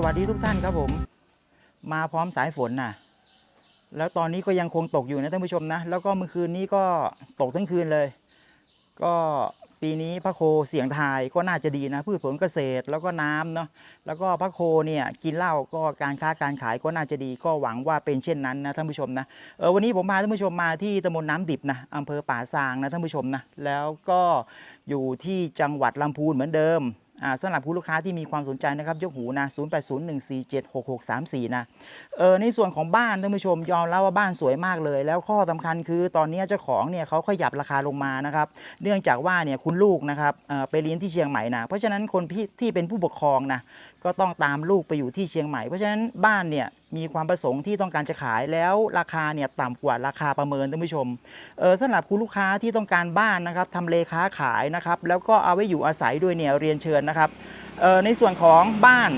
สวัสดีทุกท่านครับผม มาพร้อมสายฝนนะแล้วตอนนี้ก็ยังคงตกอยู่นะท่านผู้ชมนะ แล้วก็เมื่อคืนนี้ก็ตกทั้งคืนเลย ก็ปีนี้พระโคเสียงทายก็น่าจะดีนะพืชผลเกษตรแล้วก็น้ำเนาะแล้วก็พระโคเนี่ยกินเหล้าก็การค้าการขายก็น่าจะดีก็หวังว่าเป็นเช่นนั้นนะท่านผู้ชมนะเออวันนี้ผมพาท่านผู้ชมมาที่ตำบลน้ำดิบนะอำเภอป่าซางนะท่านผู้ชมนะแล้วก็อยู่ที่จังหวัดลำพูนเหมือนเดิม สำหรับผู้ลูกค้าที่มีความสนใจนะครับยกหูนะ 0801476634 นะเออในส่วนของบ้านท่านผู้ชมยอมรับว่าบ้านสวยมากเลย แล้วข้อสำคัญคือตอนนี้เจ้าของเนี่ยเขาขยับราคาลงมานะครับ เนื่องจากว่าเนี่ยคุณลูกนะครับเออไปเรียนที่เชียงใหม่นะ เพราะฉะนั้นคนที่ที่เป็นผู้ปกครองนะก็ต้องตามลูกไปอยู่ที่เชียงใหม่ เพราะฉะนั้นบ้านเนี่ย มีความประสงค์ที่ต้องการจะขายแล้วราคาเนี่ยต่ำกว่าราคาประเมินท่านผู้ชมเออสำหรับคุณลูกค้าที่ต้องการบ้านนะครับทำเลค้าขายนะครับแล้วก็เอาไว้อยู่อาศัยด้วยเนี่ยเรียนเชิญนะครับเออในส่วนของบ้าน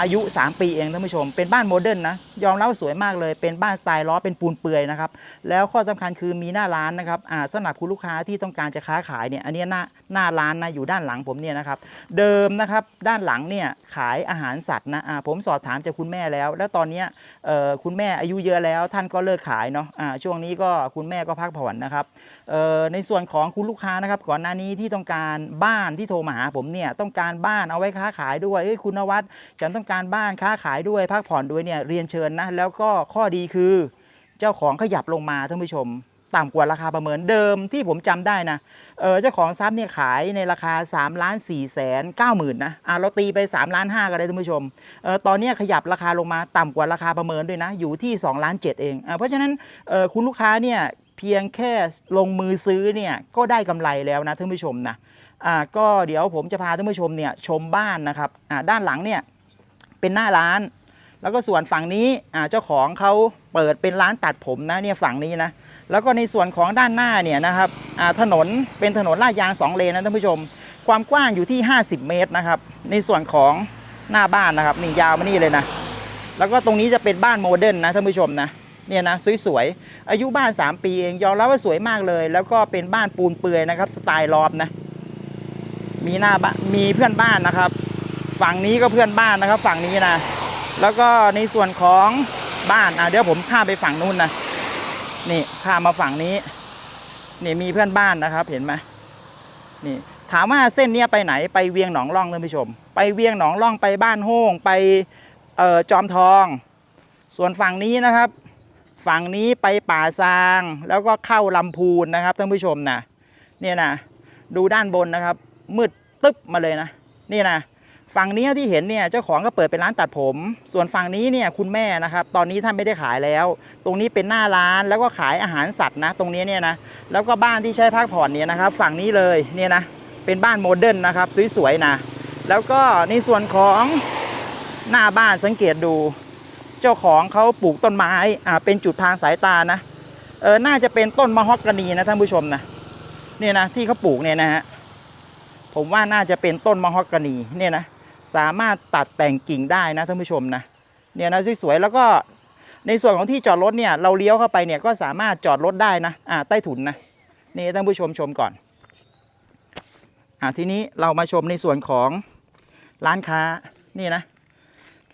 อายุ 3 ปีเองท่านผู้ชม เป็นบ้านโมเดิร์นนะ ยอมรับว่าสวยมากเลย เป็นบ้านทรายล้อเป็นปูนเปื่อยนะครับ แล้วข้อสำคัญคือมีหน้าร้านนะครับอ่าสำหรับคุณลูกค้าที่ต้องการจะค้าขายเนี่ย อันนี้หน้าหน้าร้านนะอยู่ด้านหลังผมเนี่ยนะครับ เดิมนะครับด้านหลังเนี่ยขายอาหารสัตว์นะอ่าผมสอบถามจากคุณแม่แล้ว แล้วตอนนี้เอ่อคุณแม่อายุเยอะแล้วท่านก็เลิกขายเนาะอ่าช่วงนี้ก็คุณแม่ก็พักผ่อนนะครับเอ่อในส่วนของคุณลูกค้านะครับก่อนหน้านี้ที่ต้องการบ้านที่โทรมาหาผมเนี่ยต้องการบ้านเอาไว้ค้าขายด้วยเอ้ยคุณนวัดฉันต้องการบ้านค้าขายด้วยพักผ่อนด้วยเนี่ยเรียนเชิญนะแล้วก็ข้อดีคือ เจ้าของขยับลงมาท่านผู้ชม ต่ำกว่าราคาประเมินเดิมที่ผมจำได้นะเออเจ้าของทรัพย์เนี่ยขายในราคา3ล้าน4แสน9หมื่นนะอะเราตีไป3ล้าน5ก็ได้ท่านผู้ชมเออตอนนี้ขยับราคาลงมาต่ำกว่าราคาประเมินด้วยนะ อยู่ที่2ล้าน7เองอะเพราะฉะนั้นเออคุณลูกค้าเนี่ยเพียงแค่ลงมือซื้อเนี่ยก็ได้กำไรแล้วนะท่านผู้ชมนะอ่าก็เดี๋ยวผมจะพาท่านผู้ชมเนี่ยชมบ้านนะครับอ่าด้านหลังเนี่ย เป็นหน้าร้าน แล้วก็ส่วนฝั่งนี้อ่าเจ้าของเขาเปิดเป็นร้านตัดผมนะเนี่ยฝั่งนี้นะแล้วก็ในส่วนของด้านหน้าเนี่ยนะครับอ่าถนนเป็นถนนลาดยาง2เลนนะท่านผู้ชม ความกว้างอยู่ที่ 50 เมตรนะครับ ในส่วนของหน้าบ้านนะครับนี่ยาวมานี่เลยนะแล้วก็ตรงนี้จะเป็นบ้านโมเดิร์นนะท่านผู้ชมนะเนี่ยนะสวยๆ อายุบ้าน 3 ปีเองยอมรับว่าสวยมากเลย แล้วก็เป็นบ้านปูนเปลือยนะครับ สไตล์ลอฟนะ มีหน้าบ้านมีเพื่อนบ้านนะครับ ฝั่งนี้ก็เพื่อนบ้านนะครับ ฝั่งนี้นะ แล้วก็ในส่วนของบ้านอะเดี๋ยวผมข้ามไปฝั่งนู้นนะนี่ข้ามมาฝั่งนี้นี่มีเพื่อนบ้านนะครับเห็นไหมนี่ถามว่าเส้นเนี้ยไปไหนไปเวียงหนองล่องท่านผู้ชม ไปเวียงหนองล่องไปบ้านโฮงไปเอ่อจอมทอง ส่วนฝั่งนี้นะครับ ฝั่งนี้ไปป่าซาง แล้วก็เข้าลำพูนนะครับท่านผู้ชมนะเนี่ยนะดูด้านบนนะครับ มืดตึ๊บมาเลยนะ นี่นะ ฝั่งนี้ที่เห็นเนี่ยเจ้าของก็เปิดเป็นร้านตัดผม ส่วนฝั่งนี้เนี่ยคุณแม่นะครับตอนนี้ท่านไม่ได้ขายแล้ว ตรงนี้เป็นหน้าร้านแล้วก็ขายอาหารสัตว์นะ ตรงนี้เนี่ยนะแล้วก็บ้านที่ใช้พักผ่อนเนี่ยนะครับ ฝั่งนี้เลยเนี่ยนะเป็นบ้านโมเดิร์นนะครับสวยๆนะแล้วก็ในส่วนของหน้าบ้านสังเกตดู เจ้าของเขาปลูกต้นไม้อ่าเป็นจุดทางสายตานะเออน่าจะเป็นต้นมะฮอกกานีนะท่านผู้ชมนะเนี่ยนะที่เขาปลูกเนี่ยนะฮะผมว่าน่าจะเป็นต้นมะฮอกกานีเนี่ยนะ สามารถตัดแต่งกิ่งได้นะท่านผู้ชมนะเนี่ยนะสวยๆแล้วก็ในส่วนของที่จอดรถเนี่ยเราเลี้ยวเข้าไปเนี่ยก็สามารถจอดรถได้นะอ่าใต้ถุนนะนี่ท่านผู้ชมชมก่อนอ่าทีนี้เรามาชมในส่วนของร้านค้านี่นะ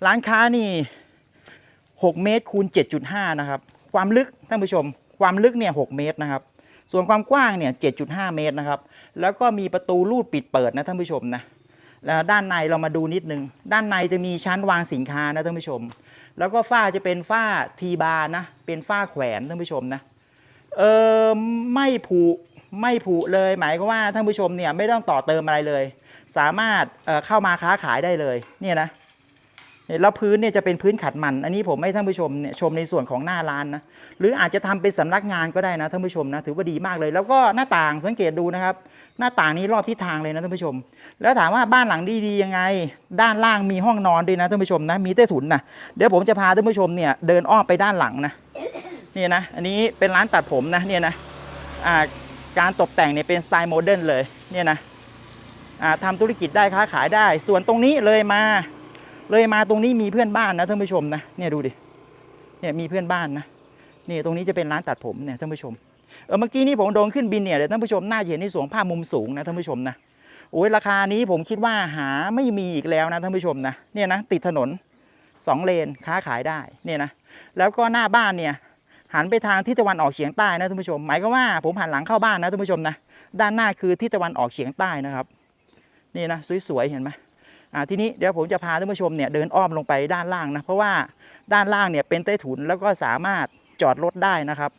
ร้านค้านี่ 6 เมตรคูณ 7.5 นะครับ ความลึกท่านผู้ชม ความลึกเนี่ย 6 เมตรนะครับ ส่วนความกว้างเนี่ย 7.5 เมตรนะครับ แล้วก็มีประตูลูดปิดเปิดนะท่านผู้ชมนะ แล้วด้านในเรามาดูนิดนึง ด้านในจะมีชั้นวางสินค้านะท่านผู้ชม แล้วก็ฝ้าจะเป็นฝ้าทีบาร์นะ เป็นฝ้าแขวนท่านผู้ชมนะ เออไม่ผุไม่ผุเลย หมายความว่าท่านผู้ชมเนี่ยไม่ต้องต่อเติมอะไรเลย สามารถเเข้ามาค้าขายได้เลยเนี่ยนะแล้วพื้นเนี่ยจะเป็นพื้นขัดมัน อันนี้ผมให้ท่านผู้ชมเนี่ยชมในส่วนของหน้าร้านนะหรืออาจจะทำเป็นสำนักงานก็ได้นะท่านผู้ชมนะถือว่าดีมากเลย แล้วก็หน้าต่างสังเกตดูนะครับ หน้าต่างนี้รอบทิศทางเลยนะท่านผู้ชม แล้วถามว่าบ้านหลังดีๆยังไง ด้านล่างมีห้องนอนด้วยนะท่านผู้ชมนะ มีใต้ถุนนะเดี๋ยวผมจะพาท่านผู้ชมเนี่ยเดินอ้อมไปด้านหลังนะนี่นะ อันนี้เป็นร้านตัดผมนะเนี่ยนะอ่าการตกแต่งเนี่ยเป็นสไตล์โมเดิร์นเลยเนี่ยนะอ่าทำธุรกิจได้ค้าขายได้ ส่วนตรงนี้เลยมา เลยมาตรงนี้มีเพื่อนบ้านนะท่านผู้ชมนะเนี่ยดูดิเนี่ยมีเพื่อนบ้านนะนี่ตรงนี้จะเป็นร้านตัดผมเนี่ยท่านผู้ชม เออเมื่อกี้นี้ผมโดนขึ้นบินเนี่ยเดี๋ยวท่านผู้ชมน่าจะเห็นในสวนภาพมุมสูงนะท่านผู้ชมนะโอ้ยราคานี้ผมคิดว่าหาไม่มีอีกแล้วนะท่านผู้ชมนะเนี่ยนะติดถนนสองเลนค้าขายได้เนี่ยนะแล้วก็หน้าบ้านเนี่ยหันไปทางทิศตะวันออกเฉียงใต้นะท่านผู้ชม หมายความว่าผมหันหลังเข้าบ้านนะท่านผู้ชมนะด้านหน้าคือทิศตะวันออกเฉียงใต้นะครับนี่นะสวยๆเห็นไหมอ่าทีนี้เดี๋ยวผมจะพาท่านผู้ชมเนี่ยเดินอ้อมลงไปด้านล่างนะเพราะว่าด้านล่างเนี่ยเป็นใต้ถุนแล้วก็สามารถจอดรถได้นะครับ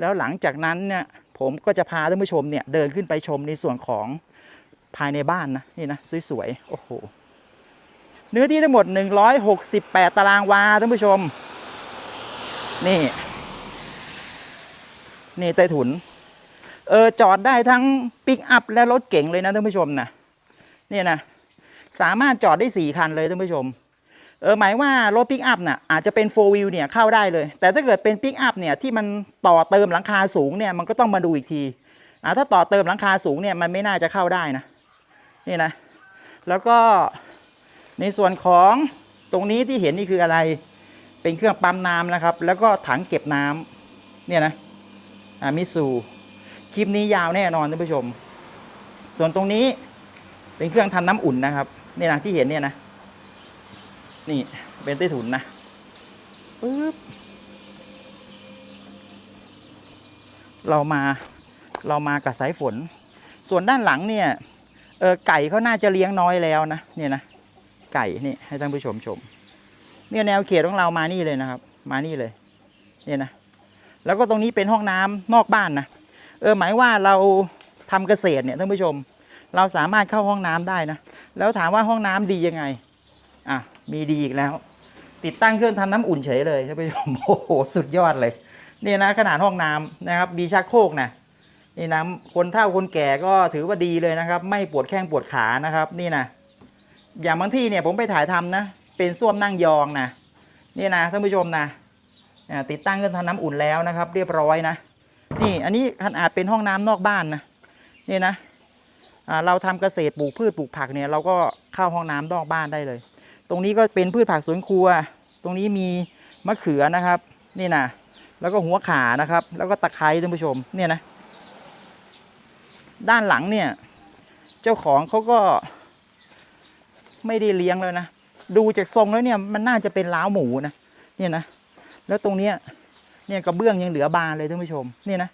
แล้วหลังจากนั้นเนี่ยผมก็จะพาท่านผู้ชมเนี่ยเดินขึ้นไปชมในส่วนของภายในบ้านนะนี่นะสวยๆโอ้โหเนื้อที่ทั้งหมด 168 ตารางวาท่านผู้ชม นี่ นี่ใต้ถุน เออจอดได้ทั้งปิกอัพและรถเก๋งเลยนะท่านผู้ชมนะนี่นะ สามารถจอดได้ 4 คันเลยท่านผู้ชม เออหมายว่ารถปิกอัพน่ะอาจจะเป็น 4 wheel เนี่ยเข้าได้เลย แต่ถ้าเกิดเป็นปิกอัพเนี่ยที่มันต่อเติมหลังคาสูงเนี่ยมันก็ต้องมาดูอีกทีอ่าถ้าต่อเติมหลังคาสูงเนี่ยมันไม่น่าจะเข้าได้นะนี่นะแล้วก็ในส่วนของตรงนี้ที่เห็นนี่คืออะไร เป็นเครื่องปั๊มน้ำนะครับ แล้วก็ถังเก็บน้ำเนี่ยนะอ่ามิสูคลิปนี้ยาวแน่นอนท่านผู้ชม ส่วนตรงนี้เป็นเครื่องทำน้ำอุ่นนะครับเนี่ยนะที่เห็นเนี่ยนะ นี่เป็นใต้ถุนนะปึ๊บเรามาเรามากับสายฝน ส่วนด้านหลังเนี่ยเออไก่เขาน่าจะเลี้ยงน้อยแล้วนะเนี่ยนะไก่นี่ให้ท่านผู้ชมชม เนี่ยแนวเขตของเรามานี่เลยนะครับ มานี่เลยเนี่ยนะแล้วก็ตรงนี้เป็นห้องน้ำนอกบ้านนะเออหมายว่าเราทำเกษตรเนี่ยท่านผู้ชม เราสามารถเข้าห้องน้ำได้นะแล้วถามว่าห้องน้ำดียังไง อะมีดีอีกแล้ว ติดตั้งเครื่องทำน้ำอุ่นเฉยเลยท่านผู้ชมโอ้โหสุดยอดเลยนี่นะขนาดห้องน้ำนะครับมีชักโครกนะนี่นะคนเฒ่าคนแก่ก็ถือว่าดีเลยนะครับ ไม่ปวดแข้งปวดขานะครับ นี่นะอย่างบางที่เนี่ยผมไปถ่ายทำนะ เป็นส้วมนั่งยองนะนี่นะท่านผู้ชมนะติดตั้งเครื่องทำน้ำอุ่นแล้วนะครับ เรียบร้อยนะนี่อันนี้ขนาดเป็นห้องน้ำนอกบ้านนะนี่นะเราทำเกษตรปลูกพืชปลูกผักเนี่ยเราก็เข้าห้องน้ำนอกบ้านได้เลย ตรงนี้ก็เป็นพืชผักสวนครัว ตรงนี้มีมะเขือนะครับ นี่นะแล้วก็หัวขานะครับ แล้วก็ตะไคร้ท่านผู้ชมเนี่ยนะ ด้านหลังเนี่ย เจ้าของเขาก็ ไม่ได้เลี้ยงแล้วนะ ดูจากทรงแล้วเนี่ยมันน่าจะเป็นล้าวหมูนะเนี่ยนะแล้วตรงเนี้ยเนี่ยกระเบื้องยังเหลือบานเลยท่านผู้ชมเนี่ยนะ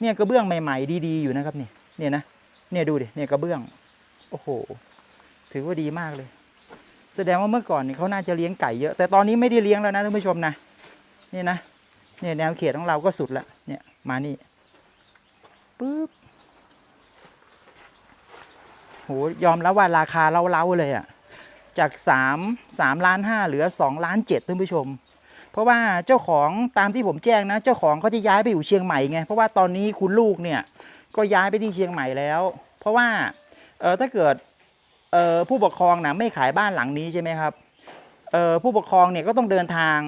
เนี่ยกระเบื้องใหม่ ๆ ดีๆอยู่นะครับเนี่ยเนี่ยนะเนี่ยดูดิเนี่ยกระเบื้อง โอ้โห ถือว่าดีมากเลย แสดงว่าเมื่อก่อนเนี่เขาน่าจะเลี้ยงไก่เยอะ แต่ตอนนี้ไม่ได้เลี้ยงแล้วนะท่านผู้ชมนะนี่นะเนี่ยแนวเขตของเราก็สุดละเนี่ยมานี่ปึ๊บโหยอมแล้วว่าราคาเล้าๆเลยอะจาก3 3ล้าน5เหลือ2ล้าน7ท่านผู้ชม เพราะว่าเจ้าของตามที่ผมแจ้งนะ เจ้าของเขาจะย้ายไปอยู่เชียงใหม่ไงเพราะว่าตอนนี้คุณลูกเนี่ยก็ย้ายไปที่เชียงใหม่แล้ว เพราะว่าเออถ้าเกิด เออผู้ปกครองนะไม่ขายบ้านหลังนี้ใช่ไหมครับเออผู้ปกครองเนี่ยก็ต้องเดินทาง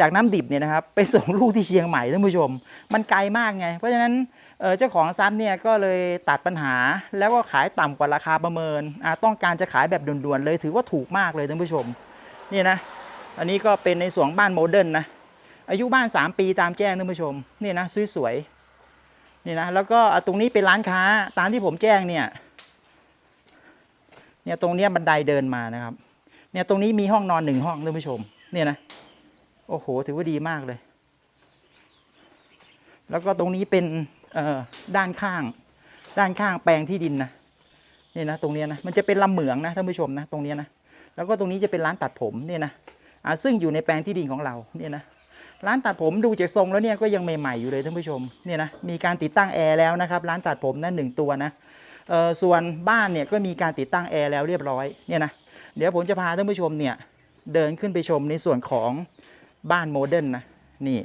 จากน้ำดิบเนี่ยนะครับไปส่งลูกที่เชียงใหม่ท่านผู้ชม มันไกลมากไง เพราะฉะนั้นเจ้าของทรัพย์เนี่ยก็เลยตัดปัญหาแล้วก็ขายต่ำกว่าราคาประเมิน ต้องการจะขายแบบด่วนๆเลยถือว่าถูกมากเลยท่านผู้ชมนี่นะอันนี้ก็เป็นในส่วนบ้านโมเดิร์นนะอายุบ้าน 3 ปีตามแจ้งท่านผู้ชมนี่นะสวยๆนี่นะแล้วก็ตรงนี้เป็นร้านค้าตามที่ผมแจ้งเนี่ย เนี่ยตรงเนี้ยบันไดเดินมานะครับ เนี่ยตรงนี้มีห้องนอนหนึ่งห้องท่านผู้ชม เนี่ยนะ โอ้โห ถือว่าดีมากเลย แล้วก็ตรงนี้เป็นด้านข้าง ด้านข้างแปลงที่ดินนะนี่นะตรงนี้นะมันจะเป็นลำเหมืองนะท่านผู้ชมนะตรงนี้นะแล้วก็ตรงนี้จะเป็นร้านตัดผมเนี่ยนะอ่าซึ่งอยู่ในแปลงที่ดินของเราเนี่ยนะร้านตัดผมดูจากทรงแล้วเนี่ยก็ยังใหม่ๆอยู่เลยท่านผู้ชมเนี่ยนะมีการติดตั้งแอร์แล้วนะครับร้านตัดผมนั่นหนึ่งตัวนะ ส่วนบ้านเนี่ยก็มีการติดตั้งแอร์แล้วเรียบร้อยเนี่ยนะเดี๋ยวผมจะพาท่านผู้ชมเนี่ยเดินขึ้นไปชมในส่วนของบ้านโมเดิร์นนะนี่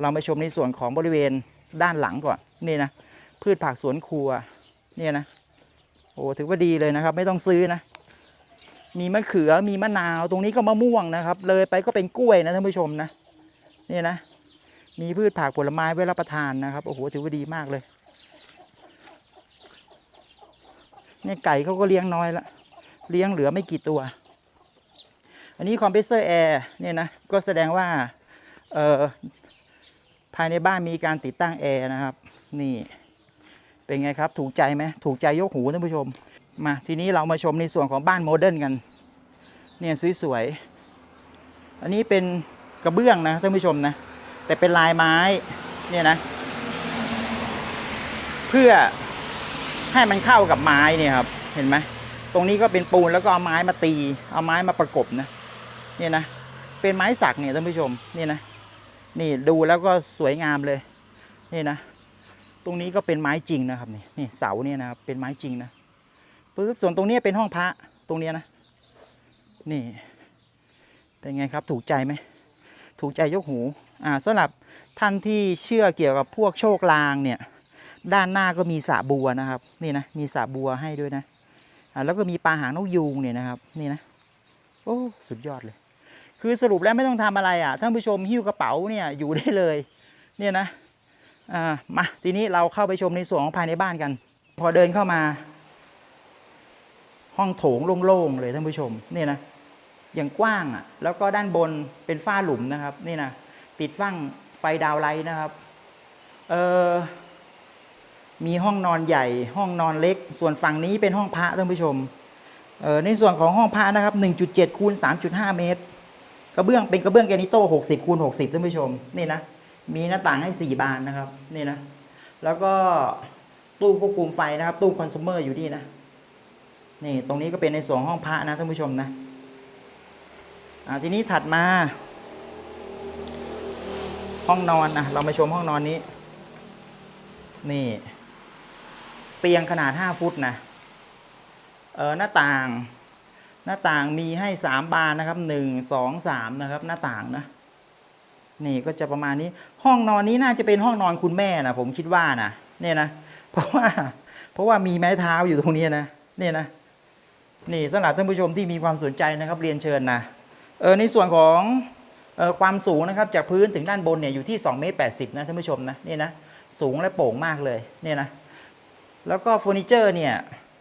เราไปชมในส่วนของบริเวณด้านหลังก่อนนี่นะพืชผักสวนครัวเนี่ยนะโอ้ถือว่าดีเลยนะครับ ไม่ต้องซื้อนะมีมะเขือมีมะนาวตรงนี้ก็มะม่วงนะครับ เลยไปก็เป็นกล้วยนะท่านผู้ชมนะนี่นะมีพืชผักผลไม้ไว้รับประทานนะครับโอ้โหถือว่าดีมากเลย เนี่ยไก่เขาก็เลี้ยงน้อยละเลี้ยงเหลือไม่กี่ตัว อันนี้คอมเพรสเซอร์แอร์เนี่ยนะก็แสดงว่าเอ่อภายในบ้านมีการติดตั้งแอร์นะครับ นี่เป็นไงครับ ถูกใจไหมถูกใจยกหูท่านผู้ชม มาทีนี้เรามาชมในส่วนของบ้านโมเดิร์นกัน เนี่ยสวยๆ อันนี้เป็นกระเบื้องนะท่านผู้ชมนะ แต่เป็นลายไม้ เนี่ยนะ เพื่อ ให้มันเข้ากับไม้เนี่ยครับ เห็นไหมตรงนี้ก็เป็นปูนแล้วก็เอาไม้มาตี เอาไม้มาประกบนะเนี่ยนะเป็นไม้สักเนี่ยท่านผู้ชมนี่นะนี่ดูแล้วก็สวยงามเลยนี่นะ ตรงนี้ก็เป็นไม้จริงนะครับนี่นี่เสาเนี่ยนะครับเป็นไม้จริงนะปึ๊บส่วนตรงนี้เป็นห้องพระตรงเนี้ยนะ นี่เป็นไงครับถูกใจไหมถูกใจยกหูอ่าสำหรับท่านที่เชื่อเกี่ยวกับพวกโชคลางเนี่ย ด้านหน้าก็มีสระบัวนะครับนี่นะมีสระบัวให้ด้วยนะแล้วก็มีปลาหางนกยูงเนี่ยนะครับนี่นะโอ้สุดยอดเลย คือสรุปแล้วไม่ต้องทำอะไรอะท่านผู้ชมหิ้วกระเป๋าเนี่ยอยู่ได้เลยเนี่ยนะอ่ามาทีนี้เราเข้าไปชมในส่วนของภายในบ้านกัน พอเดินเข้ามา ห้องโถงโล่งๆเลยท่านผู้ชมนี่นะอย่างกว้างอะแล้วก็ด้านบนเป็นฝ้าหลุมนะครับนี่นะติดฟั่งไฟดาวไลท์นะครับเออ มีห้องนอนใหญ่ ห้องนอนเล็ก ส่วนฝั่งนี้เป็นห้องพระท่านผู้ชมในส่วนของห้องพระนะครับ 1.7คูณ3.5 เมตร กระเบื้องเป็นกระเบื้องแกนิโต้60คูณ60ท่านผู้ชมนี่นะมีหน้าต่างให้ 4 บานนะครับนี่นะแล้วก็ตู้ควบคุมไฟนะครับ ตู้คอน sumer อยู่นี่นะนี่ตรงนี้ก็เป็นในส่วนห้องพระนะท่านผู้ชมนะทีนี้ถัดมา ห้องนอนนะเรามาชมห้องนอนนี้ นี่ เตียงขนาด 5 ฟุตนะเออหน้าต่างหน้าต่างมีให้ 3 บานนะครับ 1 2 3 นะครับ หน้าต่างนะนี่ก็จะประมาณนี้ห้องนอนนี้น่าจะเป็นห้องนอนคุณแม่นะผมคิดว่านะเนี่ยนะ เพราะว่าเพราะว่ามีไม้เท้าอยู่ตรงนี้นะเนี่ยนะนี่สำหรับท่านผู้ชมที่มีความสนใจนะครับเรียนเชิญนะเออในส่วนของเออความสูงนะครับจากพื้นถึงด้านบนเนี่ยอยู่ที่2เมตร80นะท่านผู้ชมนะนี่นะสูงและโปร่งมากเลยเนี่ยนะ แล้วก็เฟอร์นิเจอร์เนี่ย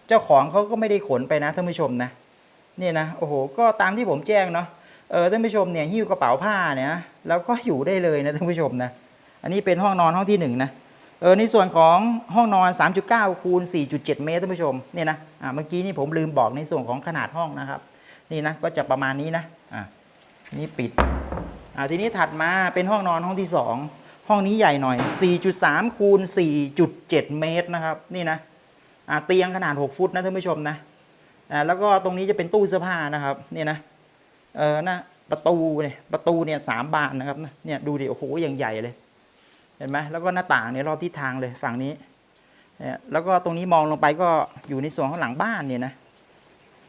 เจ้าของเขาก็ไม่ได้ขนไปนะท่านผู้ชมนะนี่นะโอ้โหก็ตามที่ผมแจ้งเนาะเออท่านผู้ชมเนี่ยหิ้วกระเป๋าผ้าเนี่ยแล้วก็อยู่ได้เลยนะท่านผู้ชมนะอันนี้เป็นห้องนอนห้องที่หนึ่งนะเออในส่วนของห้องนอน 3.9คูณ4.7 เมตรท่านผู้ชมเนี่ยนะอ่าเมื่อกี้นี่ผมลืมบอกในส่วนของขนาดห้องนะครับ นี่นะก็จะประมาณนี้นะอ่านี่ปิดอ่าทีนี้ถัดมาเป็นห้องนอนห้องที่ 2 ห้องนี้ใหญ่หน่อย 4.3 คูณ 4.7 เมตรนะครับ นี่นะเตียงขนาด 6 ฟุตนะท่านผู้ชมนะแล้วก็ตรงนี้จะเป็นตู้เสื้อผ้านะครับ นี่นะ เออนะประตูเนี่ย ประตูเนี่ยสามบานนะครับ เนี่ย ดูดิ โอ้โห อย่างใหญ่เลย เห็นไหมแล้วก็หน้าต่างเนี่ยรอบทิศทางเลยฝั่งนี้ เนี่ย แล้วก็ตรงนี้มองลงไปก็อยู่ในส่วนข้างหลังบ้านเนี่ยนะ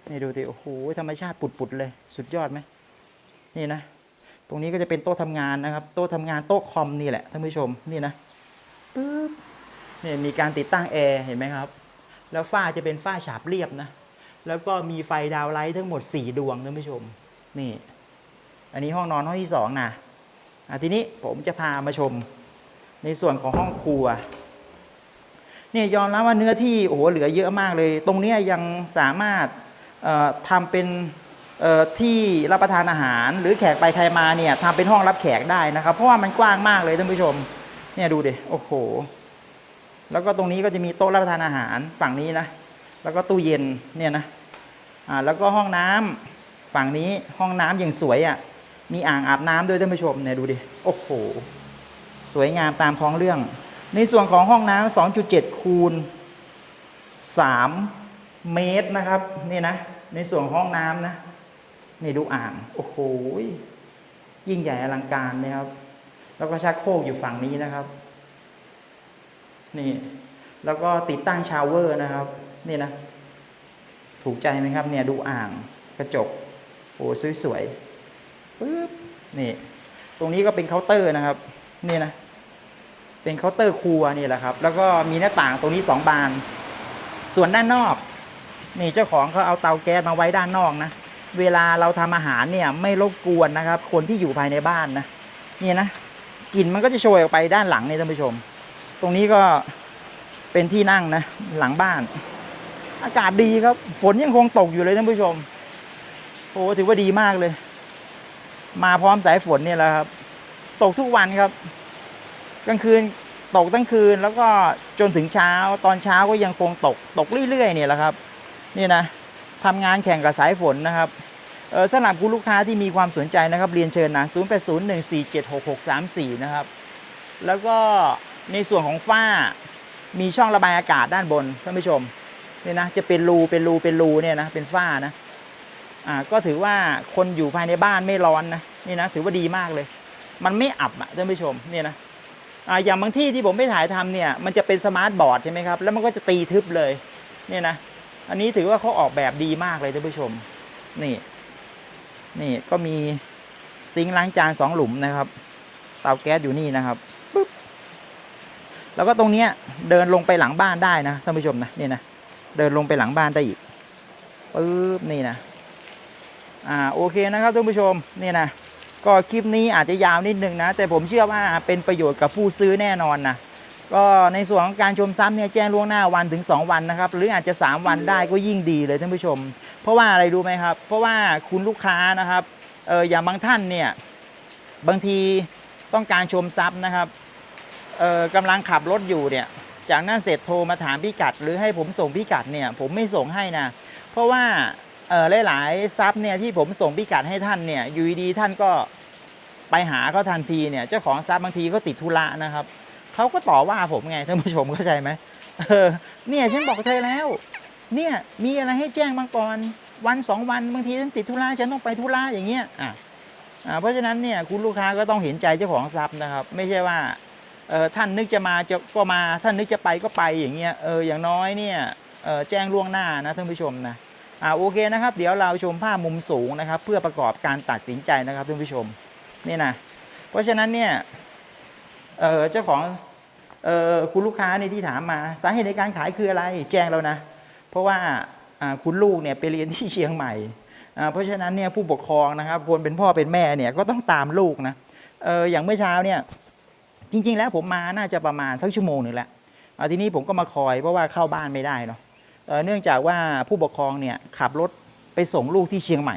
นี่ดูดิ โอ้โห ธรรมชาติปุดๆเลย สุดยอดไหมนี่นะ ตรงนี้ก็จะเป็นโต๊ะทำงานนะครับ โต๊ะทำงานโต๊ะคอมนี่แหละท่านผู้ชมนี่นะปึ๊บเนี่ยมีการติดตั้งแอร์เห็นไหมครับ แล้วฝ้าจะเป็นฝ้าฉาบเรียบนะ แล้วก็มีไฟดาวไลท์ทั้งหมด 4 ดวงท่านผู้ชม นี่ อันนี้ห้องนอนห้องที่สองนะอะทีนี้ผมจะพามาชม ในส่วนของห้องครัว เนี่ยยอมรับว่าเนื้อที่โอ้โหเหลือเยอะมากเลย ตรงนี้ยังสามารถทำเป็น ที่รับประทานอาหาร หรือแขกไปใครมาเนี่ยทำเป็นห้องรับแขกได้นะครับ เพราะว่ามันกว้างมากเลยท่านผู้ชม เนี่ยดูดิโอ้โห แล้วก็ตรงนี้ก็จะมีโต๊ะรับประทานอาหารฝั่งนี้นะ แล้วก็ตู้เย็นเนี่ยนะอ่าแล้วก็ห้องน้ำฝั่งนี้ห้องน้ำอย่างสวยอะ่ะมีอ่างอาบน้ำด้วยท่านผู้ชมเนี่ยดูดิโอ้โหสวยงามตามท้องเรื่อง ในส่วนของห้องน้ำ2.7 คูณ 3 เมตรนะครับนี่นะในส่วนห้องน้ำนะ นี่ดูอ่าง โอ้โหยิ่งใหญ่อลังการนะครับ แล้วก็ชักโครกอยู่ฝั่งนี้นะครับ นี่ แล้วก็ติดตั้งชาวเวอร์นะครับ นี่นะ ถูกใจไหมครับ เนี่ยดูอ่างกระจก โอ้สวยๆปึ๊บนี่ ตรงนี้ก็เป็นเคาน์เตอร์นะครับ นี่นะ เป็นเคาน์เตอร์ครัวนี่แหละครับ แล้วก็มีหน้าต่างตรงนี้สองบาน ส่วนด้านนอก นี่เจ้าของเขาเอาเตาแก๊สมาไว้ด้านนอกนะ เวลาเราทำอาหารเนี่ยไม่รบกวนนะครับ คนที่อยู่ภายในบ้านนะนี่นะกลิ่นมันก็จะโชยออกไปด้านหลังนี่ท่านผู้ชม ตรงนี้ก็เป็นที่นั่งนะหลังบ้าน อากาศดีครับ ฝนยังคงตกอยู่เลยท่านผู้ชมโอ้ถือว่าดีมากเลย มาพร้อมสายฝนเนี่ยแหละครับ ตกทุกวันครับกลางคืนตกทั้งคืนแล้วก็จนถึงเช้าตอนเช้าก็ยังคงตกตกเรื่อยๆเนี่ยแหละครับ นี่นะ ทำงานแข่งกับสายฝนนะครับเออสำหรับคุณลูกค้าที่มีความสนใจนะครับเรียนเชิญนะ 0801476634 นะครับ แล้วก็ในส่วนของฝ้ามีช่องระบายอากาศด้านบนท่านผู้ชมนี่นะจะเป็นรูเป็นรูเป็นรูเนี่ยนะเป็นฝ้านะอ่าก็ถือว่าคนอยู่ภายในบ้านไม่ร้อนนะนี่นะถือว่าดีมากเลย มันไม่อับอะท่านผู้ชมเนี่ยนะอ่าอย่างบางที่ที่ผมไปถ่ายทำเนี่ยมันจะเป็นสมาร์ทบอร์ดใช่ไหมครับแล้วมันก็จะตีทึบเลยเนี่ยนะ อันนี้ถือว่าเขาออกแบบดีมากเลยท่านผู้ชม นี่ นี่ก็มีซิงค์ล้างจานสองหลุมนะครับ เตาแก๊สอยู่นี่นะครับปึ๊บแล้วก็ตรงเนี้ยเดินลงไปหลังบ้านได้นะท่านผู้ชมนะนี่นะเดินลงไปหลังบ้านได้อีกปึ๊บนี่นะอ่าโอเคนะครับท่านผู้ชมนี่นะก็คลิปนี้อาจจะยาวนิดนึงนะ แต่ผมเชื่อว่าเป็นประโยชน์กับผู้ซื้อแน่นอนนะ ก็ในส่วนของการชมซ้ำเนี่ยแจ้งล่วงหน้าวันถึง 2 วันนะครับ หรืออาจจะ 3 วันได้ก็ยิ่งดีเลยท่านผู้ชม เพราะว่าอะไรรู้ไหมครับ เพราะว่าคุณลูกค้านะครับเอออย่างบางท่านเนี่ยบางทีต้องการชมซับนะครับเออกำลังขับรถอยู่เนี่ยจากนั้นเสร็จโทรมาถามพี่กัด หรือให้ผมส่งพี่กัดเนี่ยผมไม่ส่งให้นะเพราะว่าเออหลายๆซับเนี่ยที่ผมส่งพี่กัดให้ท่านเนี่ยอยู่ดีๆท่านก็ไปหาเขาทันทีเนี่ยเจ้าของซับบางทีก็ติดธุระนะครับ เขาก็ต่อว่าผมไงท่านผู้ชมเข้าใจไหมเออเนี่ยฉันบอกเธอแล้ว เนี่ยมีอะไรให้แจ้งบางก่อนวันสองวันบางทีฉันติดธุระฉันต้องไปธุระอย่างเงี้ยอะอ่าเพราะฉะนั้นเนี่ยคุณลูกค้าก็ต้องเห็นใจเจ้าของทรัพย์นะครับ ไม่ใช่ว่าเออท่านนึกจะมาจะก็มาท่านนึกจะไปก็ไปอย่างเงี้ยเอออย่างน้อยเนี่ยเออแจ้งล่วงหน้านะท่านผู้ชมนะอ่าโอเคนะครับ เดี๋ยวเราชมภาพมุมสูงนะครับ เพื่อประกอบการตัดสินใจนะครับท่านผู้ชมนี่นะเพราะฉะนั้นเนี่ย เจ้าของออคุณลูกค้าเนี่ที่ถามมา สาเหตุในการขายคืออะไร แจ้งแล้วนะ เพราะว่าคุณลูกเนี่ยไปเรียนที่เชียงใหม่ เพราะฉะนั้นเนี่ยผู้ปกครองนะครับคนเป็นพ่อเป็นแม่เนี่ยก็ต้องตามลูกนะออย่างเมื่อเช้าเนี่ยจริง ๆ แล้วผมมาน่าจะประมาณสักชั่วโมงหนึ่งแหละทีนี้ผมก็มาคอยเพราะว่าเข้าบ้านไม่ได้เนาะเเนื่องจากว่าผู้ปกครองเนี่ยขับรถไปส่งลูกที่เชียงใหม่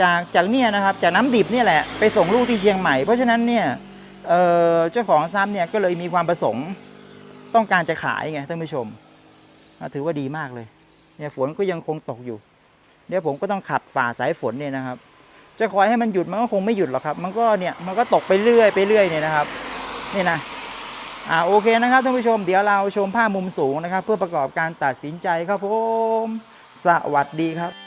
จากจากเนี่ยนะครับจากน้ำดิบเนี่ยแหละไปส่งลูกที่เชียงใหม่เพราะฉะนั้นเนี่ย เจ้าของทรัพย์เนี่ยก็เลยมีความประสงค์ต้องการจะขายไงท่านผู้ชม ถือว่าดีมากเลยเนี่ยฝนก็ยังคงตกอยู่เดี๋ยวผมก็ต้องขับฝ่าสายฝนเนี่ยนะครับ จะคอยให้มันหยุดมันก็คงไม่หยุดหรอกครับ มันก็เนี่ยมันก็ตกไปเรื่อยไปเรื่อยเนี่ยนะครับนี่นะอ่าโอเคนะครับท่านผู้ชมเดี๋ยวเราชมภาพมุมสูงนะครับ เพื่อประกอบการตัดสินใจครับผม สวัสดีครับ